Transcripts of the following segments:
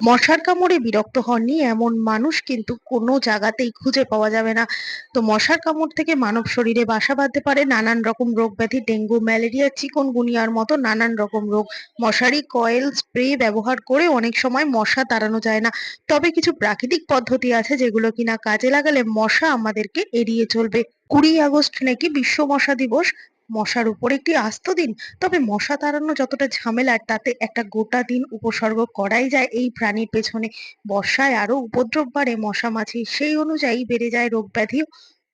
মশার কামড়ে বিরক্ত হননি এমন মানুষ কিন্তু কোনো জায়গাতেই খুঁজে পাওয়া যাবে না। তো মশার কামড় থেকে মানব শরীরে বাসা বাঁধতে পারে নানান রকম রোগ ব্যাধি, ডেঙ্গু, ম্যালেরিয়া চিকনগুনিয়ার মতো নানান রকম রোগ। মশারি, কয়েল, স্প্রে ব্যবহার করে অনেক সময় মশা তাড়ানো যায় না। তবে কিছু প্রাকৃতিক পদ্ধতি আছে যেগুলো কিনা কাজে লাগালে মশা আমাদেরকে এড়িয়ে চলবে। কুড়ি আগস্ট নাকি বিশ্ব মশা দিবস মশার উপর একটি আস্ত দিন। তবে মশা তাড়ানো যতটা ঝামেলা, তাতে একটা গোটা দিন উপসর্গ করাই যায় এই প্রাণীর পেছনে। বর্ষায় আরও উপদ্রব বাড়ে, মশা মাছি সেই অনুযায়ী বেড়ে যায় রোগ ব্যাধি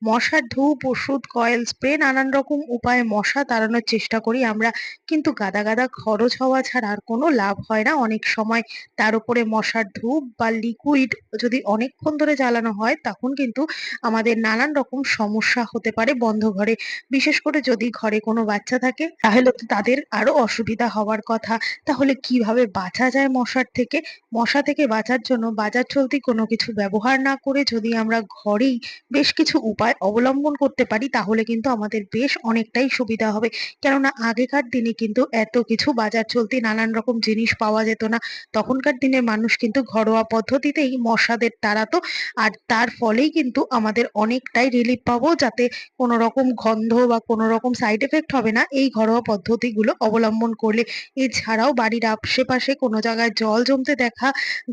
মশার ধূপ, ওষুধ, কয়েল, স্প্রে, নানান রকম উপায়ে মশা তাড়ানোর চেষ্টা করি আমরা। কিন্তু গাদা গাদা খরচ হওয়া ছাড়া আর কোনো লাভ হয় না। অনেক সময় তার উপরে মশার ধূপ বা লিকুইড যদি অনেকক্ষণ ধরে জ্বালানো হয়, তখন কিন্তু আমাদের নানান রকম সমস্যা হতে পারে বন্ধ ঘরে বিশেষ করে যদি ঘরে কোনো বাচ্চা থাকে, তাহলে তো তাদের আরও অসুবিধা হওয়ার কথা। তাহলে কীভাবে বাঁচা যায় মশার থেকে? মশা থেকে বাঁচার জন্য বাজার চলতি কোনো কিছু ব্যবহার না করে যদি আমরা ঘরেই বেশ কিছু উপায় অবলম্বন করতে পারি, তাহলে কিন্তু আমাদের বেশ অনেকটাই সুবিধা হবে। কেননা আগেকার দিনে কিন্তু এত কিছু বাজার চলতি নানান রকম জিনিস পাওয়া যেত না। তখনকার দিনের মানুষ কিন্তু ঘরোয়া পদ্ধতিতেই মশাদের তাড়াতো আর তার ফলেই কিন্তু আমাদের অনেকটাই রিলিফ পাবো যাতে কোনো রকম গন্ধ বা কোনো রকম সাইড এফেক্ট হবে না। এই ঘরোয়া পদ্ধতিগুলো অবলম্বন করলে, এছাড়াও বাড়ির আশেপাশে কোনো জায়গায় জল জমতে দেখা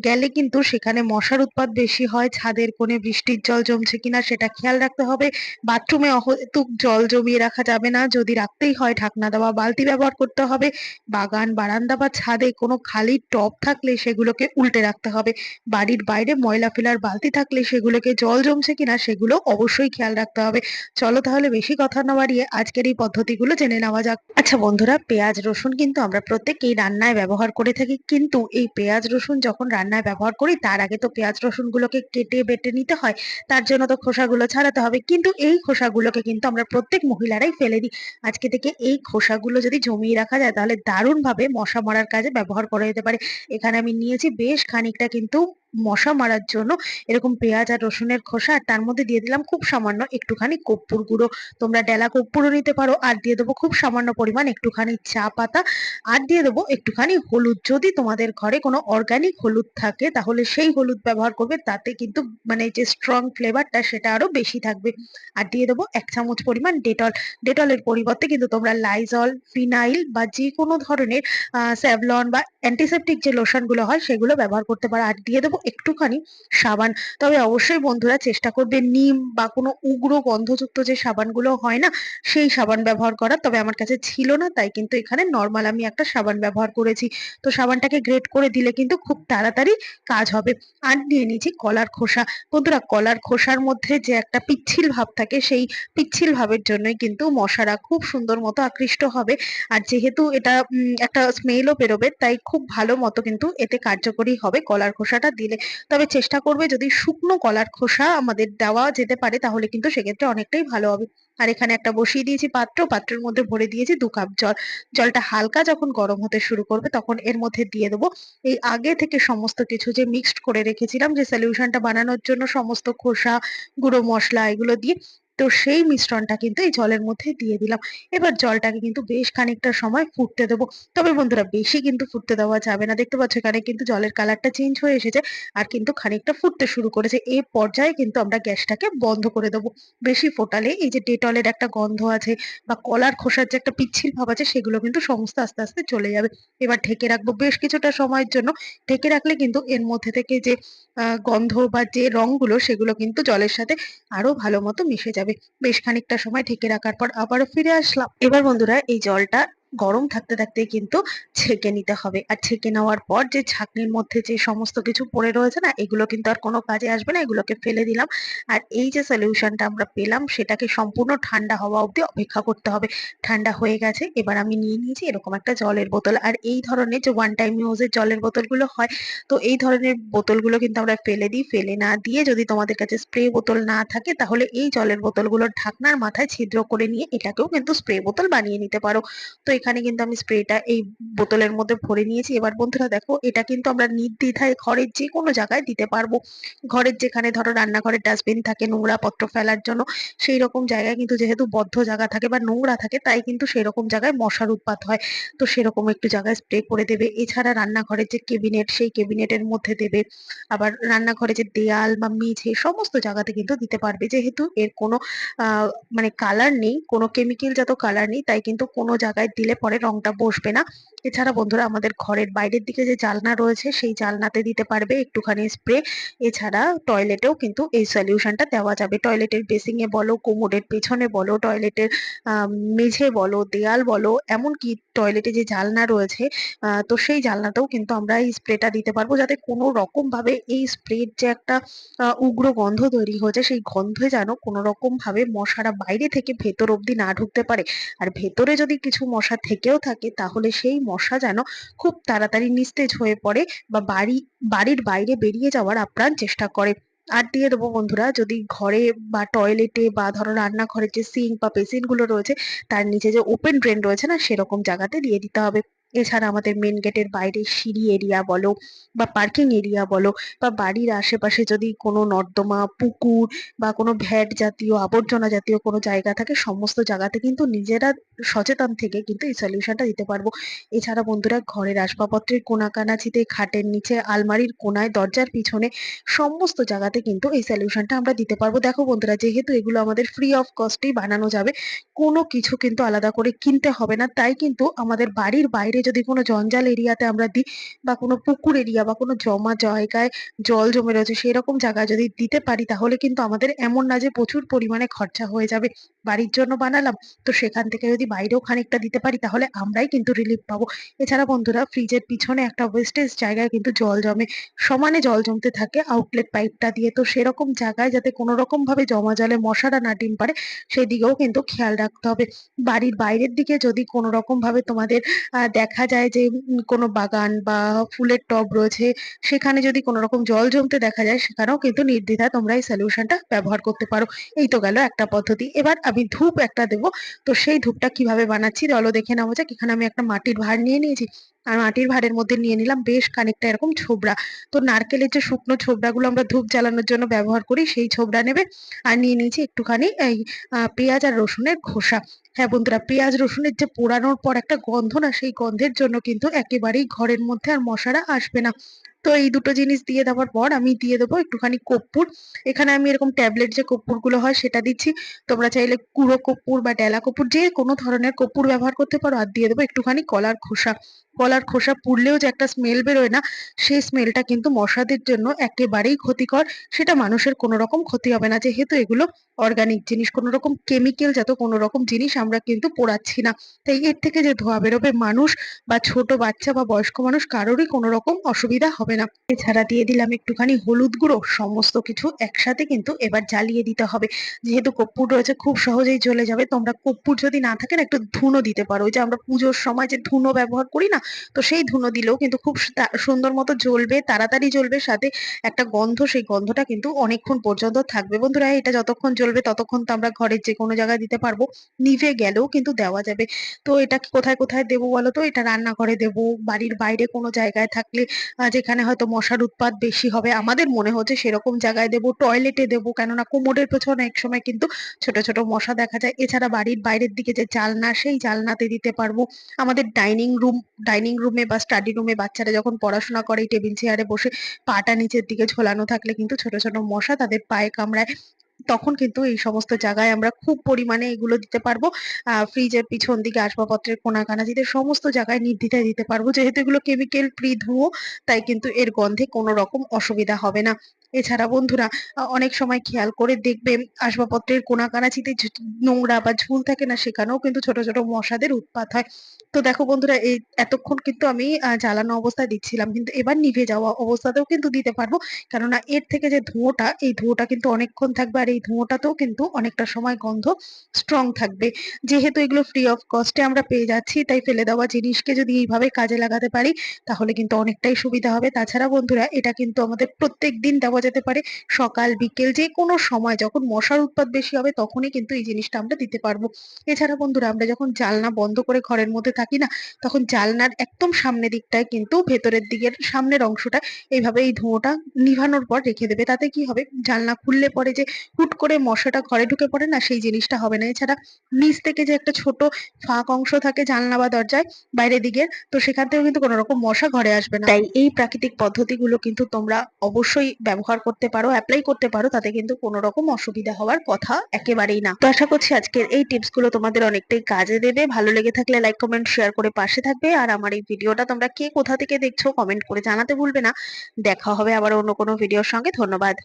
গেলে কিন্তু সেখানে মশার উৎপাত বেশি হয়, ছাদের কোণে বৃষ্টির জল জমছে কিনা সেটা খেয়াল রাখতে হবে। বাথরুমে অহেতুক জল জমিয়ে রাখা যাবে না। যদি রাখতেই হয়, ঢাকনা দেওয়া, বালতি ব্যবহার করতে হবে। বাগান, বারান্দা বা ছাদে কোনো খালি টব থাকলে সেগুলোকে উল্টে রাখতে হবে। বাড়ির বাইরে ময়লা ফেলার বালতি থাকলে সেগুলোকে জল জমছে কিনা সেগুলো অবশ্যই খেয়াল রাখতে হবে। চলো তাহলে বেশি কথা না বাড়িয়ে আজকের এই পদ্ধতিগুলো জেনে নেওয়া যাক। আচ্ছা বন্ধুরা, পেঁয়াজ, রসুন কিন্তু আমরা প্রত্যেকেই রান্নায় ব্যবহার করে থাকি। কিন্তু এই পেঁয়াজ, রসুন যখন রান্নায় ব্যবহার করি, তার আগে তো পেঁয়াজ রসুন গুলোকে কেটে বেটে নিতে হয়। তার জন্য তো খোসাগুলো ছাড়াতে হবে। কিন্তু এই খোসাগুলোকে কিন্তু আমরা প্রত্যেক মহিলারাই ফেলে দিই। আজকে থেকে এই খোসাগুলো যদি জমিয়ে রাখা যায়, তাহলে দারুণভাবে মশা মারার কাজে ব্যবহার করা যেতে পারে। এখানে আমি নিয়েছি বেশ খানিকটা কিন্তু মশা মারার জন্য এরকম পেঁয়াজ আর রসুনের খোসা আর তার মধ্যে দিয়ে দিলাম খুব সামান্য একটুখানি কর্পূর গুঁড়ো। তোমরা ডেলা কর্পূরও নিতে পারো আর দিয়ে দেবো খুব সামান্য পরিমাণ একটুখানি চা পাতা। আর দিয়ে দেবো একটুখানি হলুদ। যদি তোমাদের ঘরে কোনো অর্গানিক হলুদ থাকে তাহলে সেই হলুদ ব্যবহার করবে, তাতে কিন্তু মানে যে স্ট্রং ফ্লেভারটা সেটা আরও বেশি থাকবে। আর দিয়ে দেবো এক চামচ পরিমাণ ডেটল। ডেটলের পরিবর্তে কিন্তু তোমরা লাইজল ফিনাইল বা যে কোনো ধরনের স্যাভলন বা অ্যান্টিসেপটিক যে লোশনগুলো হয় সেগুলো ব্যবহার করতে পারো। আর দিয়ে দেবো একটুখানি সাবান। তবে অবশ্যই বন্ধুরা চেষ্টা করবে নিম বা কোনো উগ্র গন্ধযুক্ত যে সাবানগুলো হয় না, সেই সাবান ব্যবহার করার তবে আমার কাছে ছিল না, তাই কিন্তু এখানে নর্মাল আমি একটা সাবান ব্যবহার করেছি। তো সাবানটাকে গ্রেট করে দিলে কিন্তু খুব তাড়াতাড়ি কাজ হবে। আর নিয়ে নিয়েছি কলার খোসা। বন্ধুরা, কলার খোসার মধ্যে যে একটা পিচ্ছিল ভাব থাকে, সেই পিচ্ছিল ভাবের জন্যই কিন্তু মশারা খুব সুন্দর মতো আকৃষ্ট হবে। আর যেহেতু এটা একটা স্মেলও বেরোবে, তাই খুব ভালো মতো কিন্তু এতে কার্যকরী হবে কলার খোসাটা দিলে। তবে চেষ্টা করবে যদি শুকনো কলার খোসা আমাদের দেওয়া যেতে পারে, তাহলে কিন্তু সেক্ষেত্রে অনেকটাই ভালো হবে। আর এখানে একটা বসিয়ে দিয়েছি পাত্র, পাত্রের মধ্যে ভরে দিয়েছি দু কাপ জল। জলটা হালকা যখন গরম হতে শুরু করবে তখন এর মধ্যে দিয়ে দেবো। এই আগে থেকে সমস্ত কিছু যে মিক্সড করে রেখেছিলাম, যে সলিউশনটা বানানোর জন্য সমস্ত খোসা, গুঁড়ো মশলা, এগুলো দিয়ে তো সেই মিশ্রণটা কিন্তু এই জলের মধ্যে দিয়ে দিলাম। এবার জলটাকে কিন্তু বেশ খানিকটা সময় ফুটতে দেবো। তবে বন্ধুরা, বেশি কিন্তু ফুটতে দেওয়া যাবে না। দেখতে পাচ্ছ এখানে কিন্তু জলের কালারটা চেঞ্জ হয়ে এসেছে আর কিন্তু খানিকটা ফুটতে শুরু করেছে। এই পর্যায়ে কিন্তু আমরা গ্যাসটাকে বন্ধ করে দেবো। বেশি ফোটালে এই যে ডেটলের একটা গন্ধ আছে বা কলার খোসার যে একটা পিচ্ছিল ভাব আছে, সেগুলো কিন্তু সমস্ত আস্তে আস্তে চলে যাবে। এবার ঢেকে রাখব বেশ কিছুটা সময়ের জন্য। ঢেকে রাখলে কিন্তু এর মধ্যে থেকে যে গন্ধ বা যে রংগুলো সেগুলো কিন্তু জলের সাথে আরও ভালো মতো মিশে যাবে। বেশ খানিকটা সময় ঢেকে রাখার পর আবারও ফিরে আসলাম। এবার বন্ধুরা এই জলটা গরম থাকতে থাকতে কিন্তু ছেঁকে নিতে হবে। আর ছেঁকে নেওয়ার পর যে ছাঁকনির মধ্যে যে সমস্ত কিছু পড়ে রয়েছে না, এগুলো কিন্তু আর কোনো কাজে আসবে না, এগুলোকে ফেলে দিলাম। আর এই যে সলিউশনটা আমরা পেলাম, সেটাকে সম্পূর্ণ ঠান্ডা হওয়া অবধি অপেক্ষা করতে হবে। ঠান্ডা হয়ে গেছে, এবার আমি নিয়ে নিয়েছি এরকম একটা জলের বোতল। আর এই ধরনের যে ওয়ান টাইম ইউজের জলের বোতলগুলো হয়, তো এই ধরনের বোতলগুলো কিন্তু আমরা ফেলে দিই। ফেলে না দিয়ে যদি তোমাদের কাছে স্প্রে বোতল না থাকে, তাহলে এই জলের বোতলগুলোর ঢাকনার মাথায় ছিদ্র করে নিয়ে এটাকেও কিন্তু স্প্রে বোতল বানিয়ে নিতে পারো। তো এখানে কিন্তু আমি স্প্রেটা এই বোতলের মধ্যে ভরে নিয়েছি। এবার বন্ধুরা দেখো, এটা কিন্তু আমরা নির্দ্বিধায় ঘরের যে কোনো জায়গায় দিতে পারব। ঘরের যেখানে ধরো রান্নাঘরের ডাস্টবিন থাকে নোংরা পত্র ফেলার জন্য সেই রকম জায়গায় কিন্তু যেহেতু বদ্ধ জায়গা থাকে বা নোংরা থাকে, তাই কিন্তু সেই রকম জায়গায় মশার উৎপাত হয়। তো সেরকম একটু জায়গায় স্প্রে করে দেবে। এছাড়া রান্নাঘরের যে কেবিনেট সেই কেবিনেটের মধ্যে দেবে। আবার রান্নাঘরে যে দেয়াল বা মেঝে সমস্ত জায়গাতে কিন্তু দিতে পারবে। যেহেতু এর কোনো মানে কালার নেই, কোনো কেমিক্যাল জাত কালার নেই, তাই কিন্তু কোনো জায়গায় দিলে পরে রংটা বসবে না। এছাড়া বন্ধুরা আমাদের ঘরের বাইরের দিকে যে জালনা রয়েছে, সেই জালনাতে দিতে পারবে একটুখানি স্প্রে এছাড়া টয়লেটেও কিন্তু এই সলিউশনটা দেওয়া যাবে। টয়লেটের বেসিং এ বলো কোমোডের পেছনে বলো টয়লেটের মেঝে বলো, দেয়াল বলো, এমনকি টয়লেটে যে জালনা রয়েছে তো সেই জালনাতেও কিন্তু আমরা এই স্প্রেটা দিতে পারব। যাতে কোনো রকম ভাবে এই স্প্রের যে একটা উগ্র গন্ধ তৈরি হয়েছে, সেই গন্ধে যেন কোনো রকম ভাবে মশারা বাইরে থেকে ভেতর অব্দি না ঢুকতে পারে। আর ভেতরে যদি কিছু মশা থেকেও থাকে, তাহলে সেই মশা যেন খুব তাড়াতাড়ি নিস্তেজ হয়ে পড়ে বা বাড়ি, বাড়ির বাইরে বেরিয়ে যাওয়ার আপ্রাণ চেষ্টা করে। আর দিয়ে দেবো বন্ধুরা, যদি ঘরে বা টয়লেটে বা ধরো রান্নাঘরের যে সিঙ্ক বা বেসিনগুলো রয়েছে, তার নিচে যে ওপেন ড্রেন রয়েছে না, সেরকম জায়গাতে দিয়ে দিতে হবে। এছাড়া আমাদের মেন গেটের বাইরে সিঁড়ি এরিয়া বলো বা পার্কিং এরিয়া বলো বা বাড়ির আশেপাশে যদি কোনো নর্দমা, পুকুর বা কোনো ভ্যাট জাতীয়, আবর্জনা জাতীয় কোনো জায়গা থাকে, সমস্ত জায়গাতে কিন্তু নিজেরা সচেতন থেকে কিন্তু এই সলিউশনটা দিতে পারব। এছাড়া বন্ধুরা ঘরের আসবাবপত্রের কোনাকানাচিতে, খাটের নিচে, আলমারির কোনায়, দরজার পিছনে সমস্ত জায়গাতে কিন্তু এই সলিউশনটা আমরা দিতে পারব। দেখো বন্ধুরা, যেহেতু এগুলো আমাদের ফ্রি অফ কস্টেই বানানো যাবে, কোনো কিছু কিন্তু আলাদা করে কিনতে হবে না। তাই কিন্তু আমাদের বাড়ির বাইরে যদি কোনো জঞ্জাল এরিয়াতে আমরা দিই বা কোনো পুকুর এরিয়া বা কোনো জমা জায়গায় জল জমে রয়েছে সেরকম জায়গায় যদি দিতে পারি তাহলে কিন্তু আমাদের এমন না যে প্রচুর পরিমাণে খরচা হয়ে যাবে। বাড়ির জন্য বানালাম তো সেখান থেকে যদি বাইরেও খানিকটা দিতে পারি তাহলে আমরাই কিন্তু রিলিফ পাবো। এছাড়া বন্ধুরা ফ্রিজের পিছনে একটা ওয়েস্টেজ জায়গায় কিন্তু জল জমে, সমানে জল জমতে থাকে আউটলেট পাইপটা দিয়ে। তো সেরকম জায়গায় যাতে কোনো রকম ভাবে জমা জলে মশারা না ডিম পারে সেদিকেও কিন্তু খেয়াল রাখতে হবে। বাড়ির বাইরের দিকে যদি কোনো রকম ভাবে তোমাদের, আহ দেখা যায় যে কোনো বাগান বা ফুলের টব রয়েছে, সেখানে যদি কোনো রকম জল জমতে দেখা যায়, সেখানেও কিন্তু নির্দ্বিধায় তোমরা এই সলিউশনটা ব্যবহার করতে পারো। এই তো গেল একটা পদ্ধতি। এবার আমি ধূপ একটা দেবো। তো সেই ধূপটা কীভাবে বানাচ্ছি? চলো দেখে নেওয়া যাক, এখানে আমি একটা মাটির ভাঁড় নিয়ে নিয়েছি। আর মাটির ভাঁড়ের মধ্যে নিয়ে নিলাম বেশ খানিকটা এরকম ছোবড়া। তো নারকেলের যে শুকনো ছোবড়াগুলো আমরা ধূপ জ্বালানোর জন্য ব্যবহার করি, সেই ছোবড়া নেবে। আর নিয়ে নিয়েছি একটুখানি এই পেঁয়াজ আর রসুনের খোসা। হ্যাঁ বন্ধুরা, পেঁয়াজ রসুনের যে পোড়ানোর পর একটা গন্ধ না, সেই গন্ধের জন্য কিন্তু একেবারেই ঘরের মধ্যে আর মশারা আসবে না। তো এই দুটো জিনিস দিয়ে দেওয়ার পর আমি দিয়ে দেবো একটুখানি কর্পূর। এখানে আমি এরকম ট্যাবলেট যে কর্পূরগুলো হয় সেটা দিচ্ছি। তোমরা চাইলে কুড়ো কর্পূর বা ডেলা কর্পূর যে কোনো ধরনের কর্পূর ব্যবহার করতে পারো। আর দিয়ে দেবো একটুখানি কলার খোসা। কলার খোসা পুড়লেও যে একটা স্মেল বেরোয় না, সেই স্মেলটা কিন্তু মশাদের জন্য একেবারেই ক্ষতিকর। সেটা মানুষের কোনো রকম ক্ষতি হবে না। যেহেতু এগুলো অর্গানিক জিনিস, কোনো রকম কেমিক্যাল জাত, কোনো রকম জিনিস আমরা কিন্তু পোড়াচ্ছি না। তাই এর থেকে যে ধোঁয়া বেরোবে মানুষ বা ছোট বাচ্চা বা বয়স্ক মানুষ কারোরই কোনো রকম অসুবিধা হবে না। এছাড়া দিয়ে দিলাম একটুখানি হলুদ গুঁড়ো। সমস্ত কিছু একসাথে কিন্তু এবার জ্বালিয়ে দিতে হবে। যেহেতু কর্পূর রয়েছে, খুব সহজেই জ্বলে যাবে। তোমরা কর্পূর যদি না থাকে না, একটু ধুনো দিতে পারো। যে আমরা পুজোর সময় যে ধুনো ব্যবহার করি না, তো সেই ধুনো দিলেও কিন্তু খুব সুন্দর মতো জ্বলবে, তাড়াতাড়ি জ্বলবে। সাথে একটা গন্ধ, সেই গন্ধটা কিন্তু অনেকক্ষণ পর্যন্ত থাকবে। বন্ধুরা, এটা যতক্ষণ জ্বলবে, ততক্ষণ তো আমরা ঘরের যে কোনো জায়গায় দিতে পারব। নিভে গেলেও কিন্তু দেওয়া যাবে। তো এটা কোথায় কোথায় দেবো বলো তো? এটা রান্নাঘরে দেবো। বাড়ির বাইরে কোনো জায়গায় থাকলে যেখানে হয়তো মশার উৎপাত বেশি হবে। আমাদের মনে হচ্ছে সেরকম জায়গায় দেবো টয়লেটে দেবো, কেননা কোমরের পেছনে এক সময় কিন্তু ছোট ছোট মশা দেখা যায়। এছাড়া বাড়ির বাইরের দিকে যে জালনা, সেই জালনাতে দিতে পারব। আমাদের ডাইনিং রুম ডাইনিং রুমে বা স্টাডি রুমে বাচ্চারা যখন পড়াশোনা করে টেবিল চেয়ারে বসে পাটা নিচের দিকে ঝোলানো থাকলে কিন্তু ছোট ছোট মশা তাদের পায়ে কামড়ায়। তখন কিন্তু এই সমস্ত জায়গায় আমরা খুব পরিমাণে এগুলো দিতে পারব। ফ্রিজের পিছন দিকে আসবাবপত্রের কোনা কানা দিতে, সমস্ত জায়গায় নির্দ্বিধায় দিতে পারব। যেহেতু এগুলো কেমিক্যাল ফ্রি ধুয়ো, তাই কিন্তু এর গন্ধে কোনো রকম অসুবিধা হবে না। এছাড়া বন্ধুরা অনেক সময় খেয়াল করে দেখবে আসবাবপত্রের কোনা কানাচিতে ঝু- নোংরা বা ঝুল থাকে না, সেখানেও কিন্তু ছোট ছোট মশাদের উৎপাত হয়। তো দেখো বন্ধুরা, এই এতক্ষণ কিন্তু আমি জ্বালানো অবস্থায় দিচ্ছিলাম কিন্তু এবার নিভে যাওয়া অবস্থাতেও কিন্তু দিতে পারব। কেননা এর থেকে যে ধোঁয়াটা, এই ধোঁয়াটা কিন্তু অনেকক্ষণ থাকবে আর এই ধোঁয়াটাতেও কিন্তু অনেকটা সময় গন্ধ স্ট্রং থাকবে। যেহেতু এগুলো ফ্রি অফ কস্টে আমরা পেয়ে যাচ্ছি, তাই ফেলে দেওয়া জিনিসকে যদি এইভাবে কাজে লাগাতে পারি, তাহলে কিন্তু অনেকটাই সুবিধা হবে। তাছাড়া বন্ধুরা, এটা কিন্তু আমাদের প্রত্যেক দিন দেওয়া যেতে পারে। সকাল বিকেল যে কোনো সময় যখন মশার উৎপাত বেশি হবে তখনই কিন্তু এই জিনিসটা আমরা দিতে পারব। এছাড়া বন্ধুরা আমরা যখন জানলা বন্ধ করে ঘরের মধ্যে থাকি না তখন জানলার একদম সামনের দিকটায় কিন্তু ভেতরের দিকের সামনের অংশটা এইভাবে এই ধোঁয়াটা নিভানোর পর রেখে দেবে। তাতে কি হবে? জানলা খুললে পরে যে হুট করে মশাটা ঘরে ঢুকে পড়ে না সেই জিনিসটা হবে না। এছাড়া নিচ থেকে যে একটা ছোট ফাঁক অংশ থাকে জানলা বা দরজায় বাইরের দিকের তো সেখান থেকেও কিন্তু কোনো রকম মশা ঘরে আসবে না। তাই এই প্রাকৃতিক পদ্ধতিগুলো কিন্তু তোমরা অবশ্যই ব্যবহার করতে পারো অ্যাপ্লাই করতে পারো, তাতে কিন্তু কোনো রকম অসুবিধা হওয়ার কথা একেবারেই না। তো আশা করছি আজকের এই টিপসগুলো তোমাদের অনেকটাই কাজে দেবে। ভালো লেগে থাকলে লাইক কমেন্ট শেয়ার করে পাশে থাকবে। আর আমার এই ভিডিওটা তোমরা কে কোথা থেকে দেখছ কমেন্ট করে জানাতে ভুলবে না। দেখা হবে আবার অন্য কোনো ভিডিওর সঙ্গে। ধন্যবাদ।